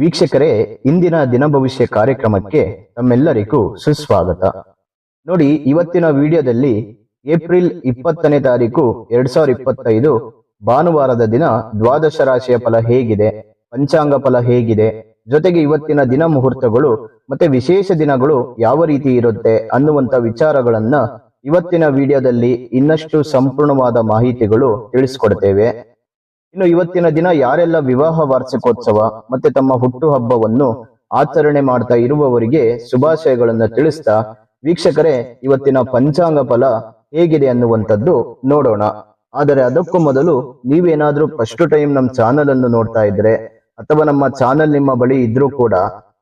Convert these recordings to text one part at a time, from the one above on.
ವೀಕ್ಷಕರೇ, ಇಂದಿನ ದಿನ ಭವಿಷ್ಯ ಕಾರ್ಯಕ್ರಮಕ್ಕೆ ತಮ್ಮೆಲ್ಲರಿಗೂ ಸುಸ್ವಾಗತ. ನೋಡಿ, ಇವತ್ತಿನ ವಿಡಿಯೋದಲ್ಲಿ ಏಪ್ರಿಲ್ ಇಪ್ಪತ್ತನೇ ತಾರೀಕು ಎರಡ್ ಸಾವಿರದ ಇಪ್ಪತ್ತೈದು ಭಾನುವಾರದ ದಿನ ದ್ವಾದಶ ರಾಶಿಯ ಫಲ ಹೇಗಿದೆ, ಪಂಚಾಂಗ ಫಲ ಹೇಗಿದೆ, ಜೊತೆಗೆ ಇವತ್ತಿನ ದಿನ ಮುಹೂರ್ತಗಳು ಮತ್ತೆ ವಿಶೇಷ ದಿನಗಳು ಯಾವ ರೀತಿ ಇರುತ್ತೆ ಅನ್ನುವಂತ ವಿಚಾರಗಳನ್ನ ಇವತ್ತಿನ ವಿಡಿಯೋದಲ್ಲಿ ಇನ್ನಷ್ಟು ಸಂಪೂರ್ಣವಾದ ಮಾಹಿತಿಗಳು ತಿಳಿಸ್ಕೊಡ್ತೇವೆ. ಇನ್ನು ಇವತ್ತಿನ ದಿನ ಯಾರೆಲ್ಲ ವಿವಾಹ ವಾರ್ಷಿಕೋತ್ಸವ ಮತ್ತೆ ತಮ್ಮ ಹುಟ್ಟುಹಬ್ಬವನ್ನು ಆಚರಣೆ ಮಾಡ್ತಾ ಇರುವವರಿಗೆ ಶುಭಾಶಯಗಳನ್ನ ತಿಳಿಸ್ತಾ ವೀಕ್ಷಕರೇ, ಇವತ್ತಿನ ಪಂಚಾಂಗ ಫಲ ಹೇಗಿದೆ ಅನ್ನುವಂಥದ್ದು ನೋಡೋಣ. ಆದರೆ ಅದಕ್ಕೂ ಮೊದಲು ನೀವೇನಾದ್ರೂ ಫಸ್ಟ್ ಟೈಮ್ ನಮ್ಮ ಚಾನಲ್ ಅನ್ನು ನೋಡ್ತಾ ಇದ್ರೆ ಅಥವಾ ನಮ್ಮ ಚಾನಲ್ ನಿಮ್ಮ ಬಳಿ ಇದ್ರೂ ಕೂಡ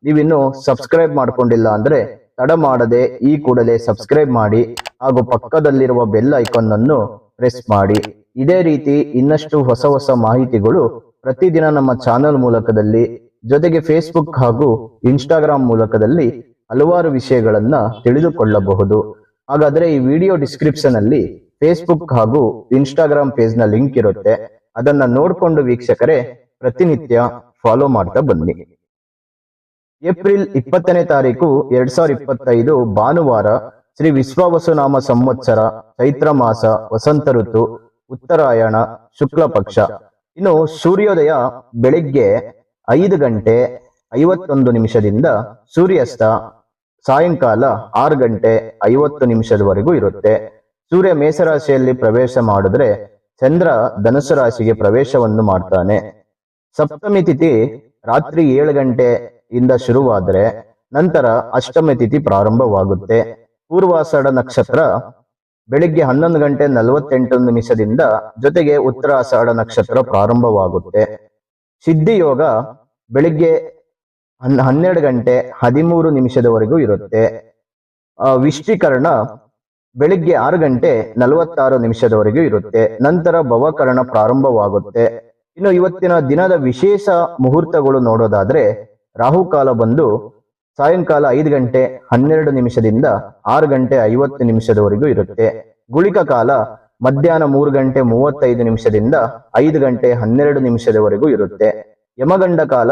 ನೀವಿನ್ನು ಸಬ್ಸ್ಕ್ರೈಬ್ ಮಾಡ್ಕೊಂಡಿಲ್ಲ ಅಂದ್ರೆ ತಡ ಮಾಡದೆ ಈ ಕೂಡಲೇ ಸಬ್ಸ್ಕ್ರೈಬ್ ಮಾಡಿ ಹಾಗೂ ಪಕ್ಕದಲ್ಲಿರುವ ಬೆಲ್ ಐಕಾನ್ ಅನ್ನು ಪ್ರೆಸ್ ಮಾಡಿ. ಇದೇ ರೀತಿ ಇನ್ನಷ್ಟು ಹೊಸ ಹೊಸ ಮಾಹಿತಿಗಳು ಪ್ರತಿದಿನ ನಮ್ಮ ಚಾನೆಲ್ ಮೂಲಕದಲ್ಲಿ, ಜೊತೆಗೆ ಫೇಸ್ಬುಕ್ ಹಾಗೂ ಇನ್ಸ್ಟಾಗ್ರಾಮ್ ಮೂಲಕದಲ್ಲಿ ಹಲವಾರು ವಿಷಯಗಳನ್ನ ತಿಳಿದುಕೊಳ್ಳಬಹುದು. ಹಾಗಾದ್ರೆ ಈ ವಿಡಿಯೋ ಡಿಸ್ಕ್ರಿಪ್ಷನ್ ಅಲ್ಲಿ ಫೇಸ್ಬುಕ್ ಹಾಗೂ ಇನ್ಸ್ಟಾಗ್ರಾಮ್ ಪೇಜ್ನ ಲಿಂಕ್ ಇರುತ್ತೆ. ಅದನ್ನ ನೋಡ್ಕೊಂಡು ವೀಕ್ಷಕರೇ ಪ್ರತಿನಿತ್ಯ ಫಾಲೋ ಮಾಡ್ತಾ ಬನ್ನಿ. ಏಪ್ರಿಲ್ ಇಪ್ಪತ್ತನೇ ತಾರೀಕು ಎರಡ್ ಸಾವಿರದ ಇಪ್ಪತ್ತೈದು ಭಾನುವಾರ ಶ್ರೀ ವಿಶ್ವವಸುನಾಮ ಸಂವತ್ಸರ, ಚೈತ್ರ ಮಾಸ, ವಸಂತ ಋತು. ಉತ್ತರಾಯಣ ಶುಕ್ಲ ಪಕ್ಷ ಇನ್ನು ಸೂರ್ಯೋದಯ ಬೆಳಿಗ್ಗೆ ಐದು ಗಂಟೆ ಐವತ್ತೊಂದು ನಿಮಿಷದಿಂದ ಸೂರ್ಯಾಸ್ತ ಸಾಯಂಕಾಲ ಆರು ಗಂಟೆ ಐವತ್ತು ನಿಮಿಷದವರೆಗೂ ಇರುತ್ತೆ. ಸೂರ್ಯ ಮೇಷರಾಶಿಯಲ್ಲಿ ಪ್ರವೇಶ ಮಾಡಿದ್ರೆ ಚಂದ್ರ ಧನುಸು ರಾಶಿಗೆ ಪ್ರವೇಶವನ್ನು ಮಾಡ್ತಾನೆ. ಸಪ್ತಮಿ ತಿಥಿ ರಾತ್ರಿ ಏಳು ಗಂಟೆಯಿಂದ ಶುರುವಾದ್ರೆ ನಂತರ ಅಷ್ಟಮಿ ತಿಥಿ ಪ್ರಾರಂಭವಾಗುತ್ತೆ. ಪೂರ್ವಾಸಡ ನಕ್ಷತ್ರ ಬೆಳಿಗ್ಗೆ ಹನ್ನೊಂದು ಗಂಟೆ ನಲವತ್ತೆಂಟು ನಿಮಿಷದಿಂದ ಜೊತೆಗೆ ಉತ್ತರಾಷಾಢ ನಕ್ಷತ್ರ ಪ್ರಾರಂಭವಾಗುತ್ತೆ. ಸಿದ್ಧಿಯೋಗ ಬೆಳಿಗ್ಗೆ ಹನ್ ಹನ್ನೆರಡು ಗಂಟೆ ಹದಿಮೂರು ನಿಮಿಷದವರೆಗೂ ಇರುತ್ತೆ. ಆ, ವಿಷ್ಟೀಕರಣ ಬೆಳಿಗ್ಗೆ ಆರು ಗಂಟೆ ನಲವತ್ತಾರು ನಿಮಿಷದವರೆಗೂ ಇರುತ್ತೆ. ನಂತರ ಭವಕರಣ ಪ್ರಾರಂಭವಾಗುತ್ತೆ. ಇನ್ನು ಇವತ್ತಿನ ದಿನದ ವಿಶೇಷ ಮುಹೂರ್ತಗಳು ನೋಡೋದಾದ್ರೆ ರಾಹುಕಾಲ ಬಂದು ಸಾಯಂಕಾಲ ಐದು ಗಂಟೆ ಹನ್ನೆರಡು ನಿಮಿಷದಿಂದ ಆರು ಗಂಟೆ ಐವತ್ತು ನಿಮಿಷದವರೆಗೂ ಇರುತ್ತೆ. ಗುಳಿಕ ಕಾಲ ಮಧ್ಯಾಹ್ನ ಮೂರು ಗಂಟೆ ಮೂವತ್ತೈದು ನಿಮಿಷದಿಂದ ಐದು ಗಂಟೆ ಹನ್ನೆರಡು ನಿಮಿಷದವರೆಗೂ ಇರುತ್ತೆ. ಯಮಗಂಡ ಕಾಲ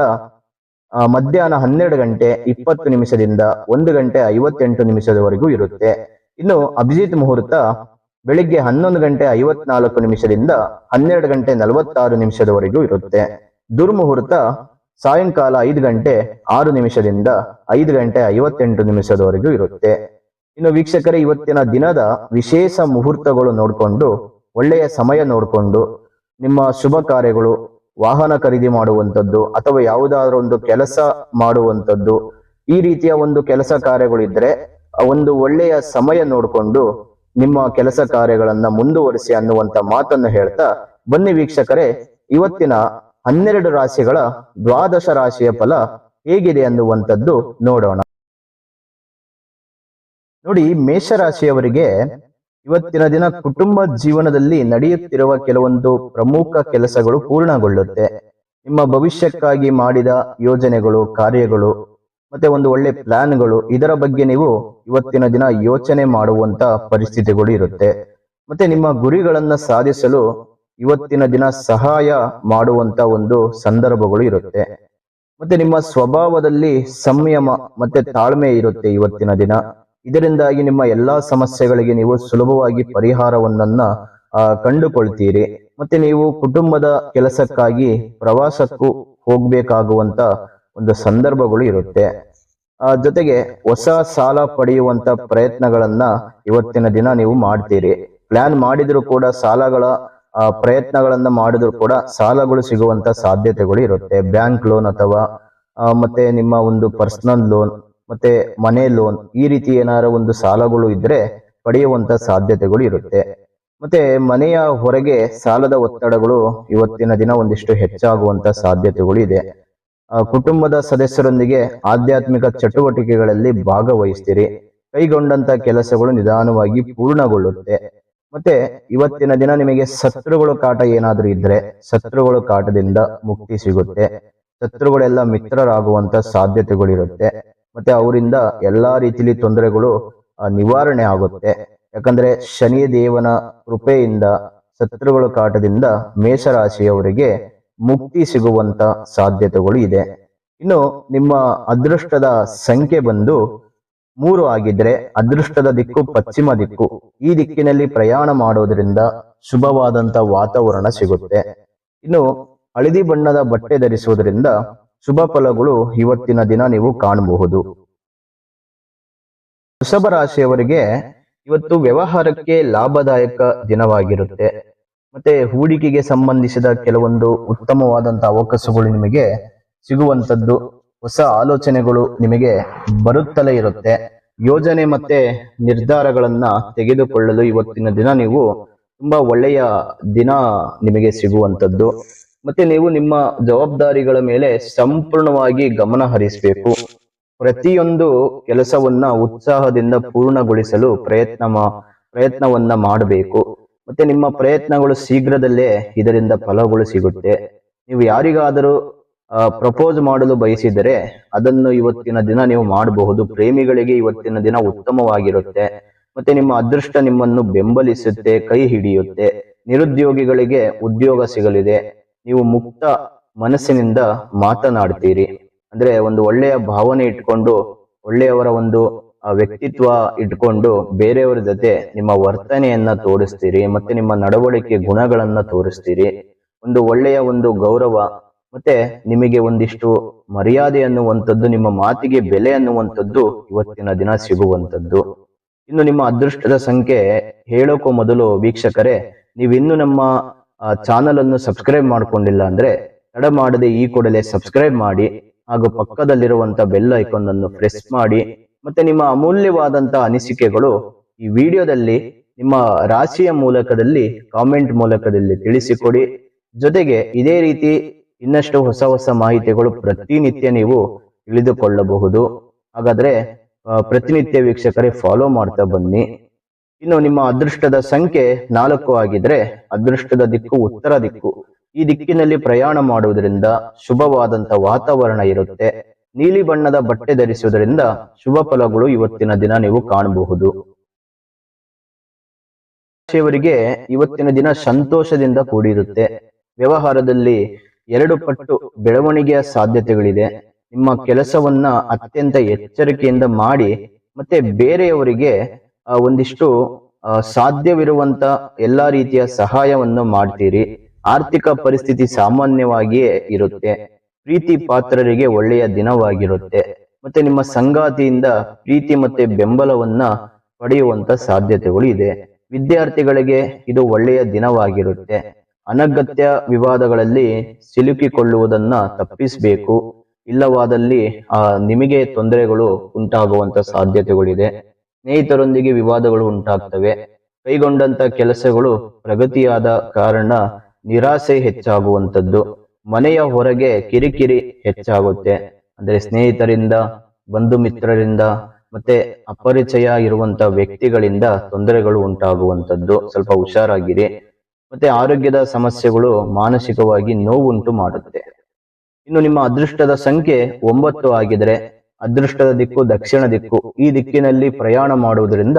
ಮಧ್ಯಾಹ್ನ ಹನ್ನೆರಡು ಗಂಟೆ ಇಪ್ಪತ್ತು ನಿಮಿಷದಿಂದ ಒಂದು ಗಂಟೆ ಐವತ್ತೆಂಟು ನಿಮಿಷದವರೆಗೂ ಇರುತ್ತೆ. ಇನ್ನು ಅಭಿಜಿತ್ ಮುಹೂರ್ತ ಬೆಳಿಗ್ಗೆ ಹನ್ನೊಂದು ಗಂಟೆ ಐವತ್ನಾಲ್ಕು ನಿಮಿಷದಿಂದ ಹನ್ನೆರಡು ಗಂಟೆ ನಲವತ್ತಾರು ನಿಮಿಷದವರೆಗೂ ಇರುತ್ತೆ. ದುರ್ಮುಹೂರ್ತ ಸಾಯಂಕಾಲ ಐದು ಗಂಟೆ ಆರು ನಿಮಿಷದಿಂದ ಐದು ಗಂಟೆ ಐವತ್ತೆಂಟು ನಿಮಿಷದವರೆಗೂ ಇರುತ್ತೆ. ಇನ್ನು ವೀಕ್ಷಕರೇ, ಇವತ್ತಿನ ದಿನದ ವಿಶೇಷ ಮುಹೂರ್ತಗಳು ನೋಡಿಕೊಂಡು, ಒಳ್ಳೆಯ ಸಮಯ ನೋಡಿಕೊಂಡು, ನಿಮ್ಮ ಶುಭ ಕಾರ್ಯಗಳು, ವಾಹನ ಖರೀದಿ ಮಾಡುವಂಥದ್ದು ಅಥವಾ ಯಾವುದಾದ್ರೂ ಒಂದು ಕೆಲಸ ಮಾಡುವಂಥದ್ದು, ಈ ರೀತಿಯ ಒಂದು ಕೆಲಸ ಕಾರ್ಯಗಳಿದ್ರೆ ಒಂದು ಒಳ್ಳೆಯ ಸಮಯ ನೋಡಿಕೊಂಡು ನಿಮ್ಮ ಕೆಲಸ ಕಾರ್ಯಗಳನ್ನ ಮುಂದುವರಿಸಿ ಅನ್ನುವಂತ ಮಾತನ್ನು ಹೇಳ್ತಾ ಬನ್ನಿ ವೀಕ್ಷಕರೇ, ಇವತ್ತಿನ ಹನ್ನೆರಡು ರಾಶಿಗಳ ದ್ವಾದಶ ರಾಶಿಯ ಫಲ ಹೇಗಿದೆ ಅನ್ನುವಂಥದ್ದು ನೋಡೋಣ. ನೋಡಿ, ಮೇಷರಾಶಿಯವರಿಗೆ ಇವತ್ತಿನ ದಿನ ಕುಟುಂಬ ಜೀವನದಲ್ಲಿ ನಡೆಯುತ್ತಿರುವ ಕೆಲವೊಂದು ಪ್ರಮುಖ ಕೆಲಸಗಳು ಪೂರ್ಣಗೊಳ್ಳುತ್ತೆ. ನಿಮ್ಮ ಭವಿಷ್ಯಕ್ಕಾಗಿ ಮಾಡಿದ ಯೋಜನೆಗಳು, ಕಾರ್ಯಗಳು, ಮತ್ತೆ ಒಂದು ಒಳ್ಳೆ ಪ್ಲಾನ್ಗಳು, ಇದರ ಬಗ್ಗೆ ನೀವು ಇವತ್ತಿನ ದಿನ ಯೋಚನೆ ಮಾಡುವಂತ ಪರಿಸ್ಥಿತಿಗಳು ಇರುತ್ತೆ. ಮತ್ತೆ ನಿಮ್ಮ ಗುರಿಗಳನ್ನ ಸಾಧಿಸಲು ಇವತ್ತಿನ ದಿನ ಸಹಾಯ ಮಾಡುವಂತ ಒಂದು ಸಂದರ್ಭಗಳು ಇರುತ್ತೆ. ಮತ್ತೆ ನಿಮ್ಮ ಸ್ವಭಾವದಲ್ಲಿ ಸಂಯಮ ಮತ್ತೆ ತಾಳ್ಮೆ ಇರುತ್ತೆ ಇವತ್ತಿನ ದಿನ. ಇದರಿಂದಾಗಿ ನಿಮ್ಮ ಎಲ್ಲಾ ಸಮಸ್ಯೆಗಳಿಗೆ ನೀವು ಸುಲಭವಾಗಿ ಪರಿಹಾರವನ್ನ ಕಂಡುಕೊಳ್ತೀರಿ. ಮತ್ತೆ ನೀವು ಕುಟುಂಬದ ಕೆಲಸಕ್ಕಾಗಿ ಪ್ರವಾಸಕ್ಕೂ ಹೋಗ್ಬೇಕಾಗುವಂತ ಒಂದು ಸಂದರ್ಭಗಳು ಇರುತ್ತೆ. ಆ, ಜೊತೆಗೆ ಹೊಸ ಸಾಲ ಪಡೆಯುವಂತ ಪ್ರಯತ್ನಗಳನ್ನ ಇವತ್ತಿನ ದಿನ ನೀವು ಮಾಡ್ತೀರಿ. ಪ್ಲಾನ್ ಮಾಡಿದ್ರು ಕೂಡ ಸಾಲಗಳ ಪ್ರಯತ್ನಗಳನ್ನ ಮಾಡಿದ್ರು ಕೂಡ ಸಾಲಗಳು ಸಿಗುವಂತ ಸಾಧ್ಯತೆಗಳು ಇರುತ್ತೆ. ಬ್ಯಾಂಕ್ ಲೋನ್ ಅಥವಾ ಮತ್ತೆ ನಿಮ್ಮ ಒಂದು ಪರ್ಸನಲ್ ಲೋನ್, ಮತ್ತೆ ಮನೆ ಲೋನ್ ಈ ರೀತಿ ಏನಾರ ಒಂದು ಸಾಲಗಳು ಇದ್ರೆ ಪಡೆಯುವಂತ ಸಾಧ್ಯತೆಗಳು ಇರುತ್ತೆ. ಮತ್ತೆ ಮನೆಯ ಹೊರಗೆ ಸಾಲದ ಒತ್ತಡಗಳು ಇವತ್ತಿನ ದಿನ ಒಂದಿಷ್ಟು ಹೆಚ್ಚಾಗುವಂತ ಸಾಧ್ಯತೆಗಳು ಇದೆ. ಕುಟುಂಬದ ಸದಸ್ಯರೊಂದಿಗೆ ಆಧ್ಯಾತ್ಮಿಕ ಚಟುವಟಿಕೆಗಳಲ್ಲಿ ಭಾಗವಹಿಸ್ತೀರಿ. ಕೈಗೊಂಡಂತ ಕೆಲಸಗಳು ನಿಧಾನವಾಗಿ ಪೂರ್ಣಗೊಳ್ಳುತ್ತೆ. ಮತ್ತೆ ಇವತ್ತಿನ ದಿನ ನಿಮಗೆ ಶತ್ರುಗಳು ಕಾಟ ಏನಾದರೂ ಇದ್ರೆ ಶತ್ರುಗಳು ಕಾಟದಿಂದ ಮುಕ್ತಿ ಸಿಗುತ್ತೆ. ಶತ್ರುಗಳೆಲ್ಲ ಮಿತ್ರರಾಗುವಂತ ಸಾಧ್ಯತೆಗಳಿರುತ್ತೆ. ಮತ್ತೆ ಅವರಿಂದ ಎಲ್ಲಾ ರೀತಿಲಿ ತೊಂದರೆಗಳು ನಿವಾರಣೆ ಆಗುತ್ತೆ. ಯಾಕಂದ್ರೆ ಶನಿ ದೇವನ ಕೃಪೆಯಿಂದ ಶತ್ರುಗಳ ಕಾಟದಿಂದ ಮೇಷರಾಶಿಯವರಿಗೆ ಮುಕ್ತಿ ಸಿಗುವಂತ ಸಾಧ್ಯತೆಗಳು ಇದೆ. ಇನ್ನು ನಿಮ್ಮ ಅದೃಷ್ಟದ ಸಂಖ್ಯೆ ಬಂದು ಮೂರು ಆಗಿದ್ರೆ ಅದೃಷ್ಟದ ದಿಕ್ಕು, ಪಶ್ಚಿಮ ದಿಕ್ಕು. ಈ ದಿಕ್ಕಿನಲ್ಲಿ ಪ್ರಯಾಣ ಮಾಡೋದ್ರಿಂದ ಶುಭವಾದಂತ ವಾತಾವರಣ ಸಿಗುತ್ತೆ. ಇನ್ನು ಹಳದಿ ಬಣ್ಣದ ಬಟ್ಟೆ ಧರಿಸುವುದರಿಂದ ಶುಭ ಫಲಗಳು ಇವತ್ತಿನ ದಿನ ನೀವು ಕಾಣಬಹುದು. ವೃಷಭ ರಾಶಿಯವರಿಗೆ ಇವತ್ತು ವ್ಯವಹಾರಕ್ಕೆ ಲಾಭದಾಯಕ ದಿನವಾಗಿರುತ್ತೆ. ಮತ್ತೆ ಹೂಡಿಕೆಗೆ ಸಂಬಂಧಿಸಿದ ಕೆಲವೊಂದು ಉತ್ತಮವಾದಂತಹ ಅವಕಾಶಗಳು ನಿಮಗೆ ಸಿಗುವಂತದ್ದು ಹೊಸ ಆಲೋಚನೆಗಳು ನಿಮಗೆ ಬರುತ್ತಲೇ ಇರುತ್ತೆ. ಯೋಜನೆ ಮತ್ತೆ ನಿರ್ಧಾರಗಳನ್ನ ತೆಗೆದುಕೊಳ್ಳಲು ಇವತ್ತಿನ ದಿನ ನೀವು ತುಂಬಾ ಒಳ್ಳೆಯ ದಿನ ನಿಮಗೆ ಸಿಗುವಂತದ್ದು ಮತ್ತೆ ನೀವು ನಿಮ್ಮ ಜವಾಬ್ದಾರಿಗಳ ಮೇಲೆ ಸಂಪೂರ್ಣವಾಗಿ ಗಮನ ಹರಿಸಬೇಕು. ಪ್ರತಿಯೊಂದು ಕೆಲಸವನ್ನ ಉತ್ಸಾಹದಿಂದ ಪೂರ್ಣಗೊಳಿಸಲು ಪ್ರಯತ್ನ ಪ್ರಯತ್ನವನ್ನ ಮಾಡಬೇಕು. ಮತ್ತೆ ನಿಮ್ಮ ಪ್ರಯತ್ನಗಳು ಶೀಘ್ರದಲ್ಲೇ ಇದರಿಂದ ಫಲಗಳು ಸಿಗುತ್ತೆ. ನೀವು ಯಾರಿಗಾದರೂ ಪ್ರಪೋಸ್ ಮಾಡಲು ಬಯಸಿದರೆ ಅದನ್ನು ಇವತ್ತಿನ ದಿನ ನೀವು ಮಾಡಬಹುದು. ಪ್ರೇಮಿಗಳಿಗೆ ಇವತ್ತಿನ ದಿನ ಉತ್ತಮವಾಗಿರುತ್ತೆ. ಮತ್ತೆ ನಿಮ್ಮ ಅದೃಷ್ಟ ನಿಮ್ಮನ್ನು ಬೆಂಬಲಿಸುತ್ತೆ, ಕೈ ಹಿಡಿಯುತ್ತೆ. ನಿರುದ್ಯೋಗಿಗಳಿಗೆ ಉದ್ಯೋಗ ಸಿಗಲಿದೆ. ನೀವು ಮುಕ್ತ ಮನಸ್ಸಿನಿಂದ ಮಾತನಾಡ್ತೀರಿ. ಅಂದ್ರೆ ಒಂದು ಒಳ್ಳೆಯ ಭಾವನೆ ಇಟ್ಕೊಂಡು, ಒಳ್ಳೆಯವರ ಒಂದು ವ್ಯಕ್ತಿತ್ವ ಇಟ್ಕೊಂಡು ಬೇರೆಯವರ ಜೊತೆ ನಿಮ್ಮ ವರ್ತನೆಯನ್ನ ತೋರಿಸ್ತೀರಿ, ಮತ್ತೆ ನಿಮ್ಮ ನಡವಳಿಕೆ ಗುಣಗಳನ್ನ ತೋರಿಸ್ತೀರಿ. ಒಂದು ಒಳ್ಳೆಯ ಒಂದು ಗೌರವ ಮತ್ತೆ ನಿಮಗೆ ಒಂದಿಷ್ಟು ಮರ್ಯಾದೆ ಅನ್ನುವಂಥದ್ದು, ನಿಮ್ಮ ಮಾತಿಗೆ ಬೆಲೆ ಅನ್ನುವಂಥದ್ದು ಇವತ್ತಿನ ದಿನ ಸಿಗುವಂಥದ್ದು. ಇನ್ನು ನಿಮ್ಮ ಅದೃಷ್ಟದ ಸಂಖ್ಯೆ ಹೇಳೋಕೋ ಮೊದಲು ವೀಕ್ಷಕರೇ, ನೀವಿನ್ನು ನಮ್ಮ ಚಾನಲ್ ಅನ್ನು ಸಬ್ಸ್ಕ್ರೈಬ್ ಮಾಡ್ಕೊಂಡಿಲ್ಲ ಅಂದ್ರೆ ತಡ ಮಾಡದೆ ಈ ಕೂಡಲೇ ಸಬ್ಸ್ಕ್ರೈಬ್ ಮಾಡಿ, ಹಾಗೂ ಪಕ್ಕದಲ್ಲಿರುವಂತ ಬೆಲ್ ಐಕಾನ್ ಅನ್ನು ಪ್ರೆಸ್ ಮಾಡಿ, ಮತ್ತೆ ನಿಮ್ಮ ಅಮೂಲ್ಯವಾದಂತಹ ಅನಿಸಿಕೆಗಳು ಈ ವಿಡಿಯೋದಲ್ಲಿ ನಿಮ್ಮ ರಾಶಿಯ ಮೂಲಕದಲ್ಲಿ ಕಾಮೆಂಟ್ ಮೂಲಕದಲ್ಲಿ ತಿಳಿಸಿಕೊಡಿ. ಜೊತೆಗೆ ಇದೇ ರೀತಿ ಇನ್ನಷ್ಟು ಹೊಸ ಹೊಸ ಮಾಹಿತಿಗಳು ಪ್ರತಿನಿತ್ಯ ನೀವು ತಿಳಿದುಕೊಳ್ಳಬಹುದು. ಹಾಗಾದ್ರೆ ಪ್ರತಿನಿತ್ಯ ವೀಕ್ಷಕರೇ ಫಾಲೋ ಮಾಡ್ತಾ ಬನ್ನಿ. ಇನ್ನು ನಿಮ್ಮ ಅದೃಷ್ಟದ ಸಂಖ್ಯೆ ನಾಲ್ಕು ಆಗಿದ್ರೆ, ಅದೃಷ್ಟದ ದಿಕ್ಕು ಉತ್ತರ ದಿಕ್ಕು. ಈ ದಿಕ್ಕಿನಲ್ಲಿ ಪ್ರಯಾಣ ಮಾಡುವುದರಿಂದ ಶುಭವಾದಂತ ವಾತಾವರಣ ಇರುತ್ತೆ. ನೀಲಿ ಬಣ್ಣದ ಬಟ್ಟೆ ಧರಿಸುವುದರಿಂದ ಶುಭ ಫಲಗಳು ಇವತ್ತಿನ ದಿನ ನೀವು ಕಾಣಬಹುದು. ಇವತ್ತಿನ ದಿನ ಸಂತೋಷದಿಂದ ಕೂಡಿರುತ್ತೆ. ವ್ಯವಹಾರದಲ್ಲಿ ಎರಡು ಪಟ್ಟು ಬೆಳವಣಿಗೆಯ ಸಾಧ್ಯತೆಗಳಿದೆ. ನಿಮ್ಮ ಕೆಲಸವನ್ನ ಅತ್ಯಂತ ಎಚ್ಚರಿಕೆಯಿಂದ ಮಾಡಿ ಮತ್ತೆ ಬೇರೆಯವರಿಗೆ ಒಂದಿಷ್ಟು ಸಾಧ್ಯವಿರುವಂತ ಎಲ್ಲಾ ರೀತಿಯ ಸಹಾಯವನ್ನು ಮಾಡ್ತೀರಿ. ಆರ್ಥಿಕ ಪರಿಸ್ಥಿತಿ ಸಾಮಾನ್ಯವಾಗಿಯೇ ಇರುತ್ತೆ. ಪ್ರೀತಿ ಪಾತ್ರರಿಗೆ ಒಳ್ಳೆಯ ದಿನವಾಗಿರುತ್ತೆ. ಮತ್ತೆ ನಿಮ್ಮ ಸಂಗಾತಿಯಿಂದ ಪ್ರೀತಿ ಮತ್ತೆ ಬೆಂಬಲವನ್ನ ಪಡೆಯುವಂತ ಸಾಧ್ಯತೆಗಳು ಇದೆ. ವಿದ್ಯಾರ್ಥಿಗಳಿಗೆ ಇದು ಒಳ್ಳೆಯ ದಿನವಾಗಿರುತ್ತೆ. ಅನಗತ್ಯ ವಿವಾದಗಳಲ್ಲಿ ಸಿಲುಕಿಕೊಳ್ಳುವುದನ್ನ ತಪ್ಪಿಸಬೇಕು. ಇಲ್ಲವಾದಲ್ಲಿ, ಆ, ನಿಮಗೆ ತೊಂದರೆಗಳು ಉಂಟಾಗುವಂತ ಸಾಧ್ಯತೆಗಳಿದೆ. ಸ್ನೇಹಿತರೊಂದಿಗೆ ವಿವಾದಗಳು ಉಂಟಾಗ್ತವೆ. ಕೈಗೊಂಡಂತ ಕೆಲಸಗಳು ಪ್ರಗತಿಯಾದ ಕಾರಣ ನಿರಾಸೆ ಹೆಚ್ಚಾಗುವಂಥದ್ದು. ಮನೆಯ ಹೊರಗೆ ಕಿರಿಕಿರಿ ಹೆಚ್ಚಾಗುತ್ತೆ. ಅಂದ್ರೆ ಸ್ನೇಹಿತರಿಂದ, ಬಂಧು ಮಿತ್ರರಿಂದ, ಮತ್ತೆ ಅಪರಿಚಯ ಇರುವಂತ ವ್ಯಕ್ತಿಗಳಿಂದ ತೊಂದರೆಗಳು ಉಂಟಾಗುವಂಥದ್ದು. ಸ್ವಲ್ಪ ಹುಷಾರಾಗಿರಿ. ಮತ್ತೆ ಆರೋಗ್ಯದ ಸಮಸ್ಯೆಗಳು ಮಾನಸಿಕವಾಗಿ ನೋವುಂಟು ಮಾಡುತ್ತೆ. ಇನ್ನು ನಿಮ್ಮ ಅದೃಷ್ಟದ ಸಂಖ್ಯೆ ಒಂಬತ್ತು ಆಗಿದ್ರೆ, ಅದೃಷ್ಟದ ದಿಕ್ಕು, ದಕ್ಷಿಣ ದಿಕ್ಕು, ಈ ದಿಕ್ಕಿನಲ್ಲಿ ಪ್ರಯಾಣ ಮಾಡುವುದರಿಂದ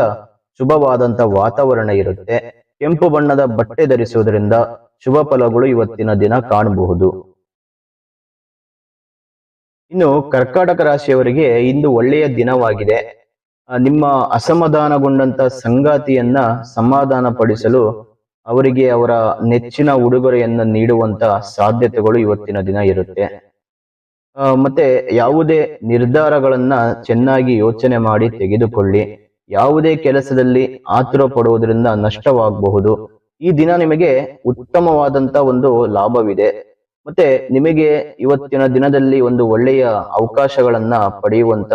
ಶುಭವಾದಂತ ವಾತಾವರಣ ಇರುತ್ತೆ. ಕೆಂಪು ಬಣ್ಣದ ಬಟ್ಟೆ ಧರಿಸುವುದರಿಂದ ಶುಭ ಫಲಗಳು ಇವತ್ತಿನ ದಿನ ಕಾಣಬಹುದು. ಇನ್ನು ಕರ್ಕಾಟಕ ರಾಶಿಯವರಿಗೆ ಇಂದು ಒಳ್ಳೆಯ ದಿನವಾಗಿದೆ. ನಿಮ್ಮ ಅಸಮಾಧಾನಗೊಂಡಂತ ಸಂಗಾತಿಯನ್ನ ಸಮಾಧಾನ ಪಡಿಸಲು ಅವರಿಗೆ ಅವರ ನೆಚ್ಚಿನ ಉಡುಗೊರೆಯನ್ನು ನೀಡುವಂತ ಸಾಧ್ಯತೆಗಳು ಇವತ್ತಿನ ದಿನ ಇರುತ್ತೆ. ಮತ್ತೆ ಯಾವುದೇ ನಿರ್ಧಾರಗಳನ್ನ ಚೆನ್ನಾಗಿ ಯೋಚನೆ ಮಾಡಿ ತೆಗೆದುಕೊಳ್ಳಿ. ಯಾವುದೇ ಕೆಲಸದಲ್ಲಿ ಆತುರ ಪಡುವುದರಿಂದ ನಷ್ಟವಾಗಬಹುದು. ಈ ದಿನ ನಿಮಗೆ ಉತ್ತಮವಾದಂತ ಒಂದು ಲಾಭವಿದೆ. ಮತ್ತೆ ನಿಮಗೆ ಇವತ್ತಿನ ದಿನದಲ್ಲಿ ಒಂದು ಒಳ್ಳೆಯ ಅವಕಾಶಗಳನ್ನ ಪಡೆಯುವಂತ